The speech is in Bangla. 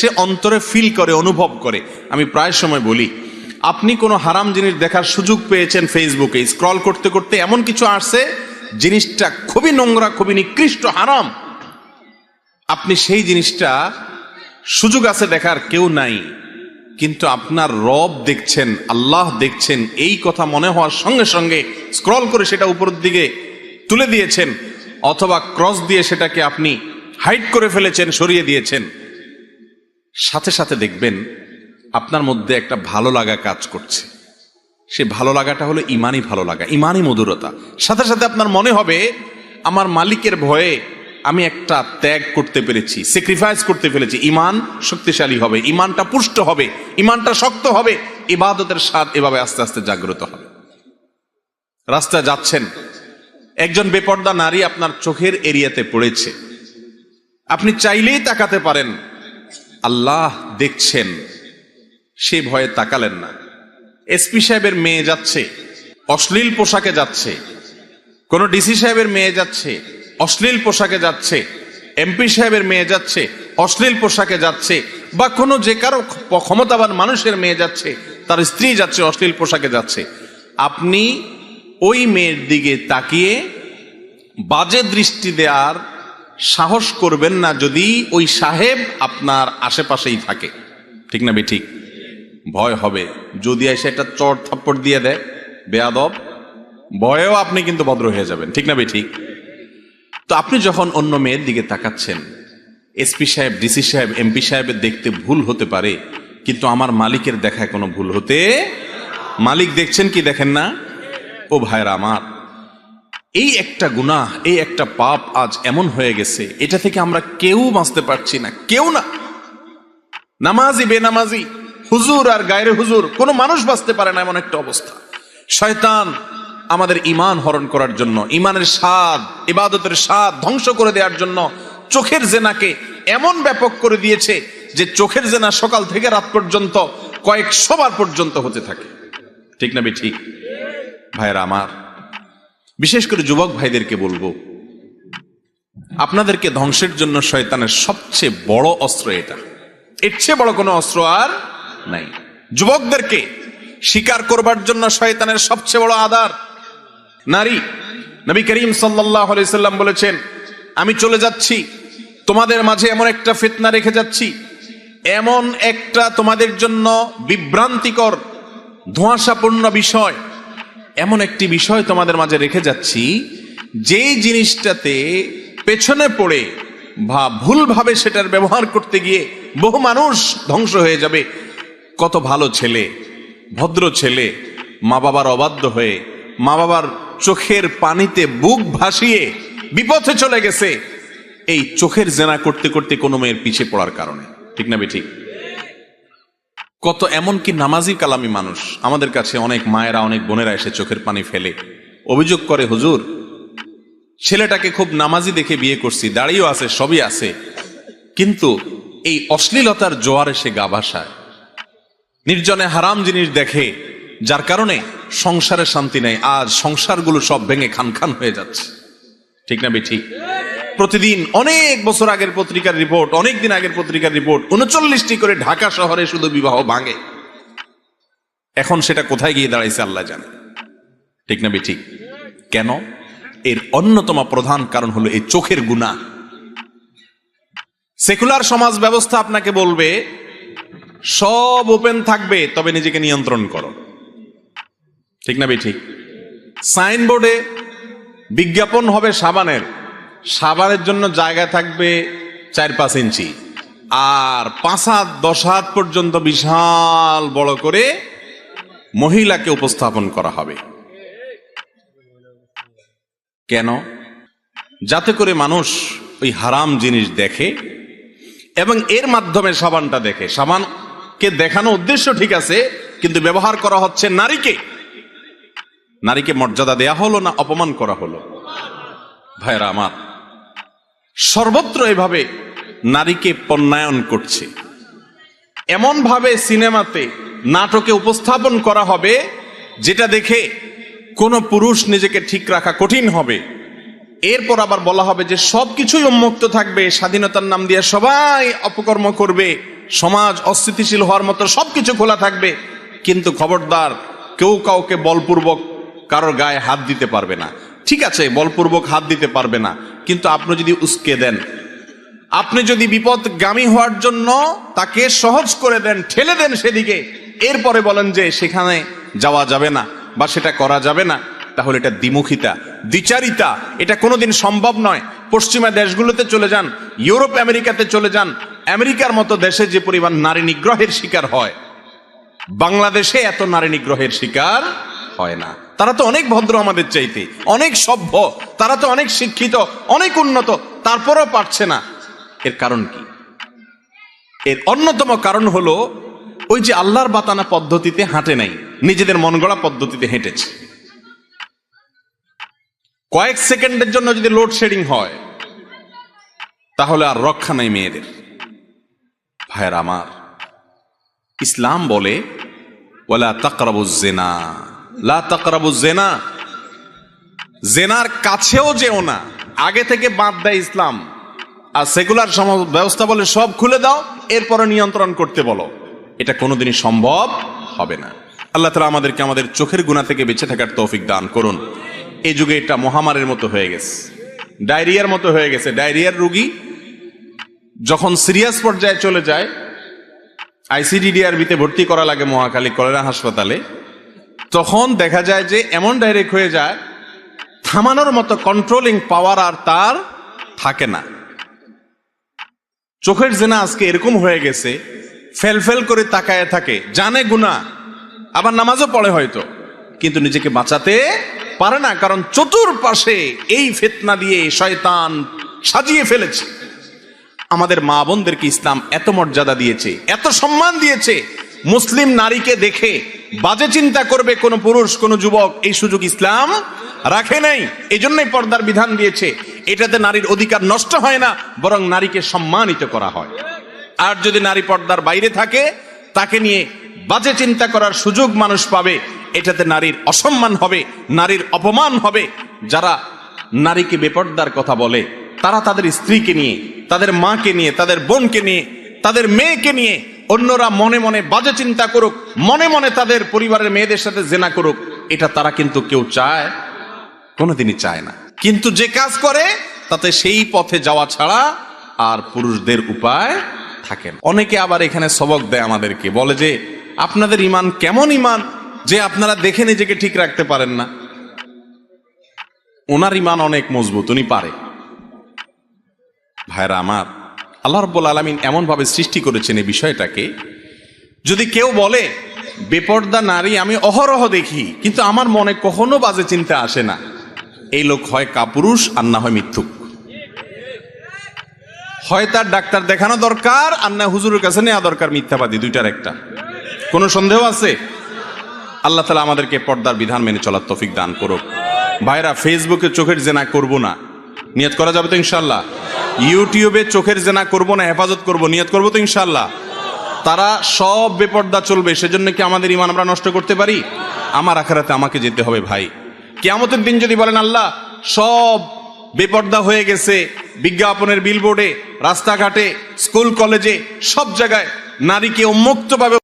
সে অন্তরে ফিল করে, অনুভব করে। আমি প্রায় সময় বলি, আপনি কোনো হারাম জিনিস দেখার সুযোগ পেয়েছেন ফেসবুকে স্ক্রল করতে করতে এমন কিছু আসছে, জিনিসটা খুবই নোংরা, খুবই নিকৃষ্ট, হারাম। আপনি সেই জিনিসটা সুযোগ আছে দেখার কেউ নাই। কিন্তু আপনার রব দেখছেন, আল্লাহ দেখছেন, এই কথা মনে হওয়ার সঙ্গে সঙ্গে স্ক্রল করে সেটা উপরের দিকে তুলে দিয়েছেন, অথবা ক্রস দিয়ে সেটাকে আপনি হাইট করে ফেলেছেন, সরিয়ে দিয়েছেন। সাথে সাথে দেখবেন আপনার মধ্যে একটা ভালো লাগা কাজ করছে। সে ভালো লাগাটা হলো ইমানই ভালো লাগা, ইমানই মধুরতা। সাথে সাথে আপনার মনে হবে, আমার মালিকের ভয়ে আমি একটা ত্যাগ করতে পেরেছি স্যাক্রিফাইস করতে পেরেছি। ইমান শক্তিশালী হবে, ইমানটা পুষ্ট হবে, ইমানটা শক্ত হবে, ইবাদতের স্বাদ এভাবে আস্তে আস্তে জাগ্রত হবে। রাস্তায় যাচ্ছেন, একজন বেপর্দা নারী আপনার চোখের এরিয়াতে পড়েছে। আপনি চাইলেই তাকাতে পারেন আল্লাহ দেখছেন, সে ভয়ে তাকালেন না। এসপি সাহেবের মেয়ে যাচ্ছে, অশ্লীল পোশাকে যাচ্ছে, কোন ডিসি সাহেবের মেয়ে যাচ্ছে, অশ্লীল পোশাকে যাচ্ছে, এমপি সাহেবের মেয়ে যাচ্ছে, অশ্লীল পোশাকে যাচ্ছে, বা কোনো যে কারও ক্ষমতাবান মানুষের মেয়ে যাচ্ছে, তার স্ত্রী যাচ্ছে, অশ্লীল পোশাকে যাচ্ছে। আপনি ওই মেয়ের দিকে তাকিয়ে বাজে দৃষ্টি দেওয়ার সাহস করবেন না যদি ওই সাহেব আপনার আশেপাশেই থাকে। ঠিক না ঠিক ভয় হবে। যদি এসে একটা চট থাপ্পড় দিয়ে দেয়, বেয়াদব, ভয়েও আপনি কিন্তু ভদ্র হয়ে যাবেন। ঠিক না ঠিক তো আপনি যখন অন্য মেয়ের দিকে তাকাচ্ছেন, এসপি সাহেব, ডিসি সাহেব, এমপি সাহেবের দেখতে ভুল হতে পারে, কিন্তু আমার মালিকের দেখায় কোনো ভুল হতে, মালিক দেখছেন কি দেখেন না? ও ভাইরা আমার। এই একটা গুনাহ, এই একটা পাপ আজ এমন হয়ে গেছে, এটা থেকে আমরা কেউ বাঁচতে পারছি না, কেউ না। নামাজি, বেনামাজি, হুজুর আর গায়রে হুজুর, কোনো মানুষ বাঁচতে পারে না এমন একটা অবস্থা। শয়তান আমাদের ইমান হরণ করার জন্য ইমানের স্বাদ, ইবাদতের স্বাদ ধ্বংস করে দেওয়ার জন্য চোখের জেনাকে এমন ব্যাপক করে দিয়েছে যে চোখের জেনা সকাল থেকে রাত পর্যন্ত কয়েক সবার পর্যন্ত হতে থাকে। ঠিক না বে ঠিক? ভাইরা আমার বিশেষ করে যুবক ভাইদেরকে বলব, আপনাদেরকে ধ্বংসের জন্য শয়তানের সবচেয়ে বড় অস্ত্র এটা। এর চেয়ে বড় কোনো অস্ত্র আর নাই। যুবকদেরকে শিকার করবার জন্য শয়তানের সবচেয়ে বড় আধার নারী। নবী করিম সাল্লাহ সাল্লাম বলেছেন, আমি চলে যাচ্ছি, তোমাদের মাঝে এমন একটা ফিতনা রেখে যাচ্ছি, এমন একটা তোমাদের জন্য বিভ্রান্তিকর, ধোঁয়াশাপূর্ণ বিষয়। এমন একটি বিষয় তোমাদের মাঝে রেখে যাচ্ছি। যেই জিনিসটাতে পেছনে পড়ে বা ভুলভাবে সেটার ব্যবহার করতে গিয়ে বহু মানুষ ধ্বংস হয়ে যাবে। কত ভালো ছেলে, ভদ্র ছেলে, মা বাবার অবাধ্য হয়ে, মা বাবার চোখের পানিতে বুক ভাসিয়ে বিপথে চলে গেছে। এই চোখের জেনা করতে করতে কোনো মেয়ের পিছে পড়ার কারণে। ঠিক না বে ঠিক কত এমন কি নামাজি কালামি মানুষ? আমাদের কাছে অনেক মায়েরা, অনেক বোনেরা এসে চোখের পানি ফেলে। অভিযোগ করে, হুজুর, ছেলেটাকে খুব নামাজি দেখে বিয়ে করছি দাঁড়িয়েও আছে, সবই আছে। কিন্তু এই অশ্লীলতার জোয়ার এসে গা ভাসায়। নির্জনে হারাম জিনিস দেখে, যার কারণে সংসারে শান্তি নেই। আজ সংসারগুলো সব ভেঙে খান খান হয়ে যাচ্ছে। ঠিক না বে ঠিক প্রতিদিন, অনেক বছর আগের পত্রিকার রিপোর্ট অনেক দিন আগের পত্রিকার রিপোর্ট, উনচল্লিশটি করে ঢাকা শহরে শুধু বিবাহ ভাঙে। এখন সেটা কোথায় গিয়ে দাঁড়াইছে আল্লাহ জানে। ঠিক না ঠিক কেন? এর অন্যতম প্রধান কারণ হলো এই চোখের গুণা। সেকুলার সমাজ ব্যবস্থা আপনাকে বলবে, সব ওপেন থাকবে, তবে নিজেকে নিয়ন্ত্রণ করো। ঠিক না ঠিক সাইনবোর্ডে বিজ্ঞাপন হবে সাবানের। সাবানের জন্য জায়গা থাকবে চার পাঁচ ইঞ্চি। আর পাঁচ হাত, দশ হাত পর্যন্ত বিশাল বড় করে মহিলাকে উপস্থাপন করা হবে। কেন? যাতে করে মানুষ ওই হারাম জিনিস দেখে এবং এর মাধ্যমে সাবানটা দেখে। সাবানকে দেখানো উদ্দেশ্য ঠিক আছে, কিন্তু ব্যবহার করা হচ্ছে নারীকে। নারীকে মর্যাদা দেয়া হলো না অপমান করা হলো? ভাইরা আমার সর্বত্র এভাবে নারীকে পণ্যায়ন করছে। এমন ভাবে সিনেমাতে নাটকে উপস্থাপন করা হবে, যেটা দেখে কোনো পুরুষ নিজেকে ঠিক রাখা কঠিন হবে। এরপর আবার বলা হবে যে সবকিছুই উন্মুক্ত থাকবে, স্বাধীনতার নাম দিয়ে সবাই অপকর্ম করবে, সমাজ অস্থিতিশীল হওয়ার মতো সবকিছু খোলা থাকবে, কিন্তু খবরদার কেউ কাউকে বলপূর্বক কারোর গায়ে হাত দিতে পারবে না। ঠিক আছে, বলপূর্বক হাত দিতে পারবে না, কিন্তু আপনি যদি উস্কে দেন। আপনি যদি বিপদগামী হওয়ার জন্য তাকে সহজ করে দেন, ঠেলে দেন সেদিকে, এরপরে বলেন যে সেখানে যাওয়া যাবে না বা সেটা করা যাবে না, তাহলে এটা দ্বিমুখিতা, দ্বিচারিতা, এটা কোনোদিন সম্ভব নয়। পশ্চিমা দেশগুলোতে চলে যান, ইউরোপ, আমেরিকাতে চলে যান, আমেরিকার মতো দেশে যে পরিমাণ নারী নিগ্রহের শিকার হয়, বাংলাদেশে এত নারী নিগ্রহের শিকার হয় না। তারা তো অনেক ভদ্র আমাদের চাইতে, অনেক সভ্য, তারা তো অনেক শিক্ষিত, অনেক উন্নত, তারপরও পারছে না। এর কারণ কি? এর অন্যতম কারণ হলো, ওই যে আল্লাহর বাতানা পদ্ধতিতে হাঁটে নাই, নিজেদের মন গড়া পদ্ধতিতে হেঁটেছে। কয়েক সেকেন্ডের জন্য যদি লোডশেডিং হয়, তাহলে আর রক্ষা নাই মেয়েদের। ভাইয়ের আমার, ইসলাম বলে, ওয়ালা তাকরাবু জেনা লা তাকরাবু জেনা। জেনার কাছেও যেও না। আগে থেকে বাদ দেয় ইসলাম। আর সেকুলার সমাজ ব্যবস্থা বলে সব খুলে দাও এরপরে নিয়ন্ত্রণ করতে বলো। এটা কোনোদিনই সম্ভব হবে না। আল্লাহ তালা আমাদেরকে আমাদের চোখের গুণা থেকে বেঁচে থাকার তৌফিক দান করুন। এই যুগে এটা মহামারীর মতো হয়ে গেছে। ডায়রিয়ার মতো হয়ে গেছে। ডায়রিয়ার রুগী যখন সিরিয়াস পর্যায়ে চলে যায়, আইসিডিডিআরবিতে ভর্তি করা লাগে মহাখালী কলেরা হাসপাতালে তখন দেখা যায় যে এমন ডাইরেক্ট হয়ে যায়, থামানোর মতো কন্ট্রোলিং পাওয়ার আর তার থাকে না। চোখের জেনা আজকে এরকম হয়ে গেছে, ফেল ফেল করে তাকায় থাকে, জানে গুণা আবার নামাজও পড়ে হয়তো, কিন্তু নিজেকে বাঁচাতে পারে না, কারণ চতুর্পাশে এই ফেতনা দিয়ে শয়তান সাজিয়ে ফেলেছে। আমাদের মা বোনদেরকে ইসলাম এত মর্যাদা দিয়েছে, এত সম্মান দিয়েছে মুসলিম নারীকে দেখে বাজে চিন্তা করবে কোন পুরুষ, কোন যুবক, এই সুযোগ ইসলাম রাখে নাই। এই জন্যই পর্দার বিধান দিয়েছে, এটাতে নারীর অধিকার নষ্ট হয় না, বরং নারীকে সম্মানিত করা হয়। আর যদি নারী পর্দার বাইরে থাকে, তাকে নিয়ে বাজে চিন্তা করার সুযোগ মানুষ পাবে, এটাতে নারীর অসম্মান হবে, নারীর অপমান হবে। যারা নারীকে বেপর্দার কথা বলে, তারা তাদের স্ত্রীকে নিয়ে, তাদের মাকে নিয়ে, তাদের বোনকে নিয়ে, তাদের মেয়েকে নিয়ে অন্যরা মনে মনে বাজে চিন্তা করুক, মনে মনে তাদের পরিবারের মেয়েদের সাথে জেনা করুক, এটা তারা কিন্তু কেউ চায়, কোনোদিনই চায় না। কিন্তু যে কাজ করে, তাতে সেই পথে যাওয়া ছাড়া আর পুরুষদের উপায় থাকে অনেকে আবার এখানে সবক দেয় আমাদেরকে, বলে যে, আপনাদের ইমান কেমন ইমান যে আপনারা দেখে নিজেকে ঠিক রাখতে পারেন না? ওনার ইমান অনেক মজবুত, উনি পারে। ভাইরা আমার আল্লাহ রব্বুল আলমিন এমনভাবে সৃষ্টি করেছেন এই বিষয়টাকে, যদি কেউ বলে, বেপর্দা নারী, আমি অহরহ দেখি, কিন্তু আমার মনে কখনো বাজে চিন্তা আসে না। এই লোক হয় কাপুরুষ আর না হয় মিথ্যুক। হয় তার ডাক্তার দেখানো দরকার, আর না হুজুরের কাছে নেওয়া দরকার মিথ্যাবাদী, দুইটার একটা। কোনো সন্দেহ আছে? আল্লাহ তালা আমাদেরকে পর্দার বিধান মেনে চলার তফিক দান করুক। ভাইরা ফেসবুকে চোখের জেনা করব না। নিয়ত করা যাবে তো ইনশাল্লাহ ইউটিউবে চোখের জেনা করব না, হেফাজত করব, নিয়ত করব তো ইনশাল্লাহ তারা সব বেপর্দা চলবে, সেজন্য কি আমাদের ইমান আমরা নষ্ট করতে পারি? আমার আখারাতে আমাকে যেতে হবে ভাই। কেয়ামতের দিন যদি বলেন, আল্লাহ, সব বেপর্দা হয়ে গেছে, বিজ্ঞাপনের বিলবোর্ডে রাস্তাঘাটে স্কুল কলেজে সব জায়গায় নারীকে উন্মুক্তভাবে